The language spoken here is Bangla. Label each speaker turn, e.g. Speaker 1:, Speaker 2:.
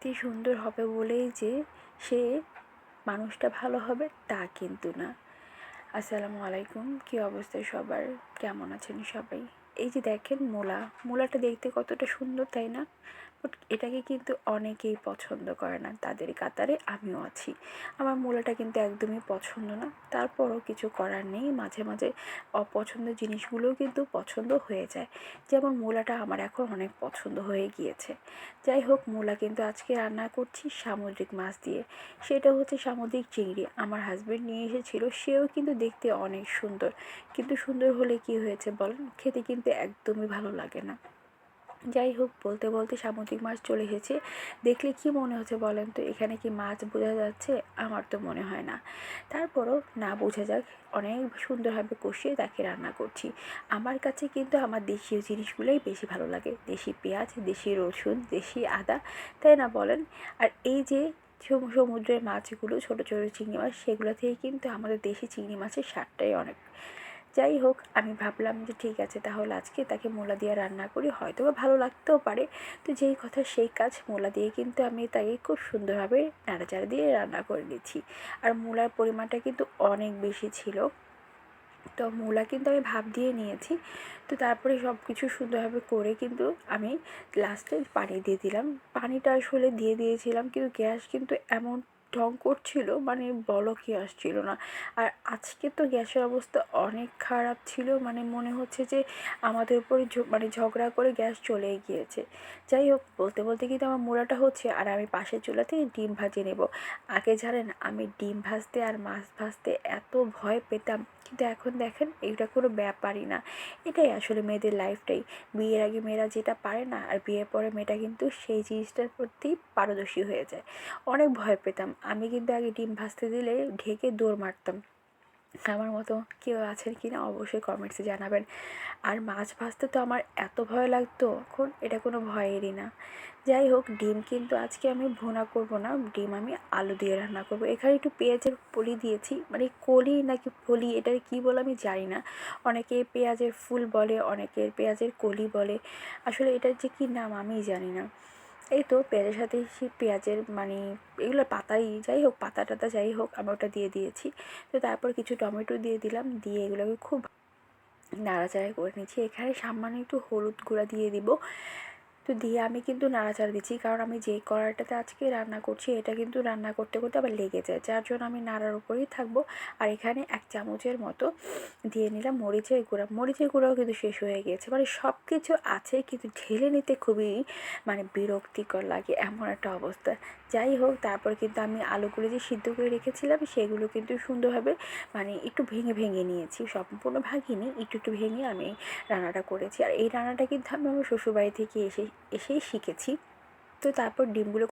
Speaker 1: দেখতে সুন্দর হবে বলেই যে সে মানুষটা ভালো হবে তা কিন্তু না। আসসালামু আলাইকুম। কী অবস্থা সবার? কেমন আছেন সবাই? এই যে দেখেন মূলা, মূলাটা দেখতে কতটা সুন্দর, তাই না? বাট এটাকে কিন্তু অনেকেই পছন্দ করে না, তাদের কাতারে আমিও আছি। আমার মূলাটা কিন্তু একদমই পছন্দ না, তারপরও কিছু করার নেই, মাঝে মাঝে অপছন্দের জিনিসগুলোও কিন্তু পছন্দ হয়ে যায়। যেমন মূলাটা আমার এখন অনেক পছন্দ হয়ে গিয়েছে। যাই হোক, মূলা কিন্তু আজকে রান্না করছি সামুদ্রিক মাছ দিয়ে। সেটা হচ্ছে সামুদ্রিক চিংড়ি। আমার হাজব্যান্ড নিয়ে এসেছিল, সেও কিন্তু দেখতে অনেক সুন্দর। কিন্তু সুন্দর হলে কি হয়েছে বলেন? খেতে কিন্তু একদমই ভালো লাগে না। যাই হোক, বলতে বলতে সামুদ্রিক মাছ চলে এসেছে। দেখলে কি মনে হচ্ছে বলেন তো, এখানে কি মাছ বোঝা যাচ্ছে? আমার তো মনে হয় না। তারপরও না বোঝা যাক, অনেক সুন্দরভাবে কষিয়ে তাকে রান্না করছি। আমার কাছে কিন্তু আমার দেশীয় জিনিসগুলোই বেশি ভালো লাগে। দেশি পেঁয়াজ, দেশি রসুন, দেশি আদা, তাই না বলেন? আর এই যে সমুদ্রের মাছগুলো, ছোটো ছোটো চিংড়ি মাছ, সেগুলো থেকে কিন্তু আমাদের দেশি চিংড়ি মাছের স্বাদটাই অনেক যাই হোক, আমি ভাবলাম যে ঠিক আছে, তাহলে আজকে তাকে মূলা দিয়ে রান্না করি। হয়তো বা ভালো লাগতেও পারে। তো যেই কথা সেই কাজ, মূলা দিয়ে কিন্তু আমি তাকে খুব সুন্দরভাবে নাড়াচাড়া দিয়ে রান্না করে নিচ্ছি। আর মূলার পরিমাণটা কিন্তু অনেক বেশি ছিল। তো মূলা কিন্তু আমি ভাপ দিয়ে নিয়েছি। তো তারপরে সব কিছু সুন্দরভাবে করে কিন্তু আমি লাস্টে পানি দিয়ে দিলাম। পানিটা আসলে দিয়ে দিয়েছিলাম, কিন্তু গ্যাস কিন্তু এমন ঢং করছিল মানে বলো বলকই আসছিল না। আর আজকে তো গ্যাসের অবস্থা অনেক খারাপ ছিল মানে মনে হচ্ছে যে আমাদের উপরে মানে ঝগড়া করে গ্যাস চলে গিয়েছে। যাই হোক, বলতে বলতে কিন্তু আমার মোড়াটা হচ্ছে, আর আমি পাশের চুলাতে ডিম ভাজিয়ে নেব। আগে জানেন, আমি ডিম ভাজতে আর মাছ ভাজতে এত ভয় পেতাম, কিন্তু এখন দেখেন এটা কোনো ব্যাপারই না। এটাই আসলে মেয়েদের লাইফটাই। বিয়ের আগে মেয়েরা যেটা পারে না, আর বিয়ের পরে মেয়েটা কিন্তু সেই জিনিসটার প্রতি পারদর্শী হয়ে যায়। অনেক ভয় পেতাম। আমি কিন্তু আগে ডিম ভাজতে দিলে ঢেকে দৌড় মারতাম। আমার মতো কেউ আছেন কি না অবশ্যই কমেন্টসে জানাবেন। আর মাছ ভাজতে তো আমার এত ভয় লাগতো, এখন এটা কোনো ভয়েরই না। যাই হোক, ডিম কিন্তু আজকে আমি ভুনা করব না, ডিম আমি আলু দিয়ে রান্না করব। এখানে একটু পেঁয়াজের পলি দিয়েছি মানে কলি নাকি ফলি এটা কী বলে আমি জানি না। অনেকে পেঁয়াজের ফুল বলে অনেকের পেঁয়াজের কলি বলে। আসলে এটার যে কী নাম আমি জানি না। এই তো পেঁয়াজের সাথে পেঁয়াজের মানে এগুলো পাতাই, যাই হোক, পাতা টাতা যাই হোক, আমি ওটা দিয়ে দিয়েছি। তো তারপর কিছু টমেটো দিয়ে দিলাম, দিয়ে এগুলোকে খুব নাড়াচাড়া করে নিচ্ছি। এখানে সামান্য একটু হলুদ গুঁড়া দিয়ে দিব। তো দিয়ে আমি কিন্তু নাড়াচাড়া দিচ্ছি। কারণ আমি যেই কড়াইটাতে আজকে রান্না করছি, এটা কিন্তু রান্না করতে করতে আবার লেগে যায়। যার জন্য আমি নাড়ার উপরেই থাকব। আর এখানে এক চামচের মতো দিয়ে নিলাম মরিচের গুঁড়া। মরিচের গুঁড়াও কিন্তু শেষ হয়ে গিয়েছে। মানে সব কিছু আছে, কিন্তু ঢেলে নিতে খুবই মানে বিরক্তিকর লাগে এমন একটা অবস্থা। যাই হোক, তারপর কিন্তু আমি আলুগুলো যে সিদ্ধ করে রেখেছিলাম, সেগুলো কিন্তু সুন্দরভাবে মানে একটু ভেঙে ভেঙে নিয়েছি। সম্পূর্ণ ভাগিনি, একটু একটু ভেঙে আমি রান্নাটা করেছি। আর এই রান্নাটা কিন্তু আমি আমার শ্বশুরবাড়ি থেকে এসে এসেই শিখেছি। তো তারপর ডিমগুলো